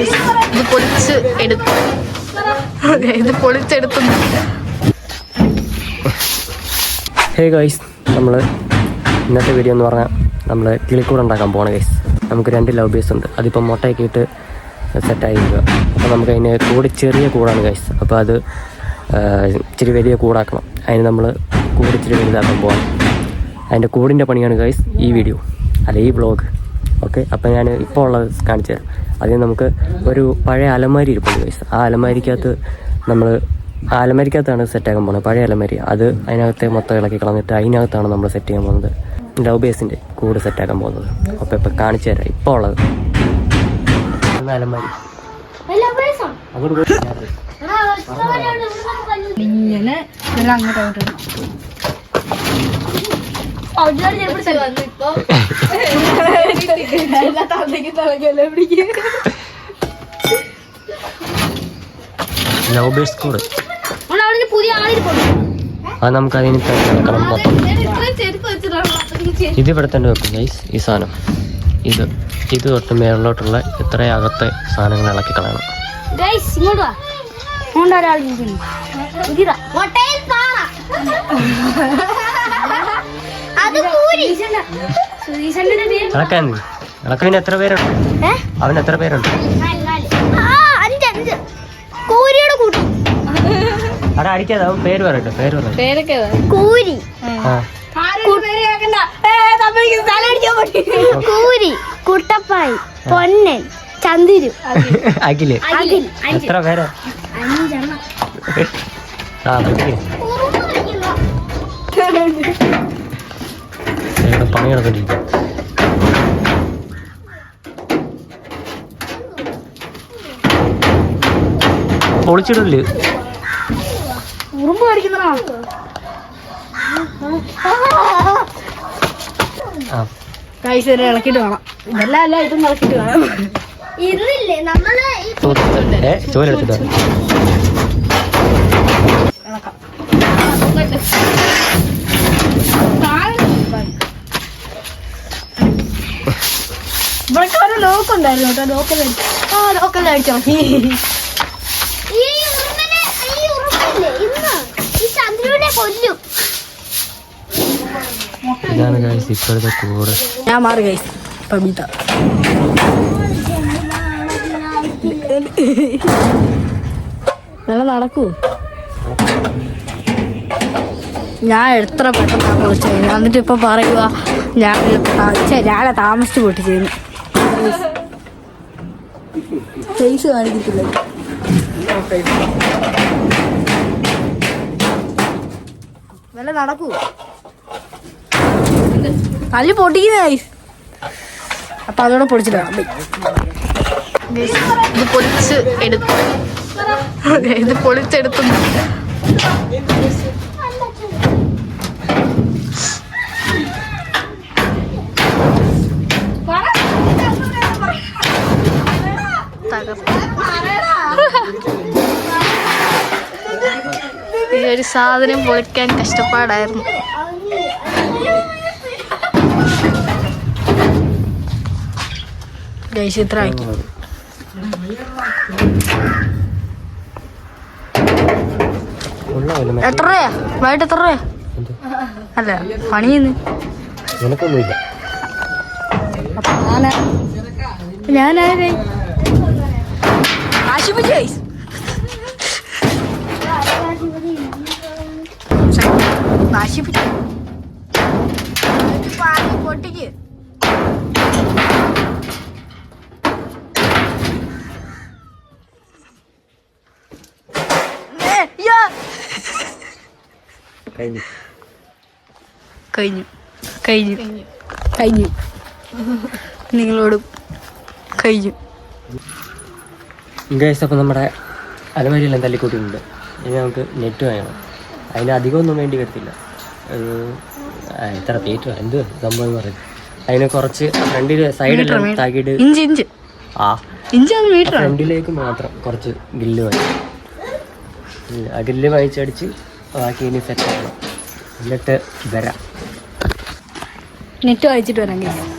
ഇത് പൊളിച്ച് എടുത്തു. ഇത് പൊളിച്ചെടുത്തു. ഹേ ഗൈസ് നമ്മൾ ഇന്നത്തെ വീഡിയോ എന്ന് പറഞ്ഞാൽ നമ്മൾ കിളിക്കൂട് ഉണ്ടാക്കാൻ പോകണം ഗൈസ് നമുക്ക് രണ്ട് ലവ് ബേസ് ഉണ്ട്. അതിപ്പോൾ മുട്ടയൊക്കെ ഇട്ട് സെറ്റായിരിക്കുക അപ്പോൾ നമുക്ക് അതിന് കൂടി ചെറിയ കൂടാണ് ഗൈസ് അപ്പോൾ അത് ഇച്ചിരി വലിയ കൂടാക്കണം. അതിന് നമ്മൾ കൂടിച്ചിരി വലുതാക്കാൻ പോകണം അതിന്റെ കൂടിന്റെ പണിയാണ് ഗൈസ് ഈ വീഡിയോ അല്ല ഈ വ്ളോഗ് ഓക്കെ അപ്പം ഞാൻ ഇപ്പോൾ ഉള്ളത് കാണിച്ചു തരാം. അതിന് നമുക്ക് ഒരു പഴയ അലമാരി ഇരിപ്പുണ്ട് ഗൈസ് ആ അലമാരിക്കകത്ത് നമ്മൾ ആ അലമാരിക്കകത്താണ് സെറ്റാക്കാൻ പോകുന്നത് പഴയ അലമാരി. അത് അതിനകത്തെ മൊത്തം ഇളക്കി കളഞ്ഞിട്ട് അതിനകത്താണ് നമ്മൾ സെറ്റ് ചെയ്യാൻ പോകുന്നത് ലവ് ബേസിന്റെ കൂട് സെറ്റാക്കാൻ പോകുന്നത് അപ്പോൾ ഇപ്പം കാണിച്ചു തരാം. ഇപ്പോൾ ഉള്ളത്. അലമാരി. ഇങ്ങനെ അങ്ങോട്ട് അങ്ങോട്ട് ലവ് ബേസ് കൂട് പുതിയ അത് നമുക്ക് അതിന് കിടക്കണം മൊത്തം ഇതിവിടെ തന്നെ വെക്കും ഗൈസ് ഈ സാധനം. ഇത് ഇത് തൊട്ട് മേളിലോട്ടുള്ള ഇത്ര അകത്തെ സാധനങ്ങൾ ഇളക്കി കളയണം. ഇതാ ഇളക്കാൻ നീ ഇളക്കവിന് എത്ര പേരുണ്ട്? അവൻ എത്ര പേരുണ്ട്? ആ, അഞ്ച് അഞ്ച്. കൂരിയുടെ കൂട്ടം. അവിടെ അടിക്കാതെ അവൻ പേര് പറയട്ടെ പേര് പറയട്ടെ. കൂരി. ആ. കൂരി കുട്ടപ്പായി പൊന്നൻ ചന്ദിരു. അഖിൽ. എത്ര പേരാ? ആ അഖിൽ. പൊളിച്ചിടൽ. ഉറുമ്പ് കടിക്കുന്നതാ ആ. കൈസ് ഇളക്കിട്ട് വേണം. ഇതെല്ലാം അല്ല ഇതും ഇളക്കിട്ട് വേണം. ഇന്നില്ലേ? നമ്മൾ എടുത്തിട്ട് ഇവിടെ ഒരു ലോക്കുണ്ടായിരുന്നു കേട്ടോ. ആ ലോക്കെല്ലാം അടിച്ചോ? ഇതാണ് ഗൈസ് ഇപ്പോഴത്തെ കൂട് ഞാൻ മാറി ഗൈസ് പബിത നല്ല നടക്കൂ. ഞാൻ എത്ര പെട്ടെന്ന് വിളിച്ചത് എന്നിട്ട് ഇപ്പൊ പറയുക ഞാൻ ഞാനെ താമസിച്ച് പൊട്ടി ചെയ്യുന്നു ഫേസ് കാണിക്കത്തില്ല. നല്ല നടക്കൂ. തല്ലി പൊടിക്കുന്നതായി അപ്പൊ അതോടെ പൊടിച്ചിട്ടാണ് ഇത് പൊളിച്ച് എടുത്തു. ഇത് പൊളിച്ചെടുത്തു. സാധനം പൊളിക്കാൻ കഷ്ടപ്പാടായിരുന്നു ഗൈസ് ഇത്ര ആക്കി ഉള്ള വല്ല എത്ര രൂപയാ വൈകിട്ട് എത്ര രൂപയാ? അല്ല പണിയെന്ന് നിനക്കൊന്നുമില്ല ഞാനാരെ ആശുപത്രി ഗൈസ് ആശുപത്രി പൊട്ടിക്ക്. കഴിഞ്ഞു. കഴിഞ്ഞു. കഴിഞ്ഞു. കഴിഞ്ഞു. നിങ്ങളോടും കഴിഞ്ഞു. ഗൈസ് അപ്പോൾ നമ്മുടെ അലമാരിയെല്ലാം തല്ലിക്കൂട്ടിയിട്ടുണ്ട്. ഇനി നമുക്ക് നെറ്റ് വേണം. അതിന് അധികമൊന്നും വേണ്ടി വരത്തില്ല. എത്ര പേറ്റോ എന്ത് സംഭവം എന്ന് പറയുന്നത്? അതിന് കുറച്ച് ഫ്രണ്ടിൽ സൈഡിൽ താക്കിയിട്ട് ഇഞ്ച് ഇഞ്ച്. ആ. ഇഞ്ച് അത് മീറ്റർ ഫ്രണ്ടിലേക്ക് മാത്രം കുറച്ച് ഗില്ല് വാങ്ങിച്ചു ആ ഗില്ല് വായിച്ചടിച്ച് ബാക്കി ഇനി സെറ്റ് ആക്കണം. എന്നിട്ട് വരാം. നെറ്റ് വായിച്ചിട്ട് വരാം.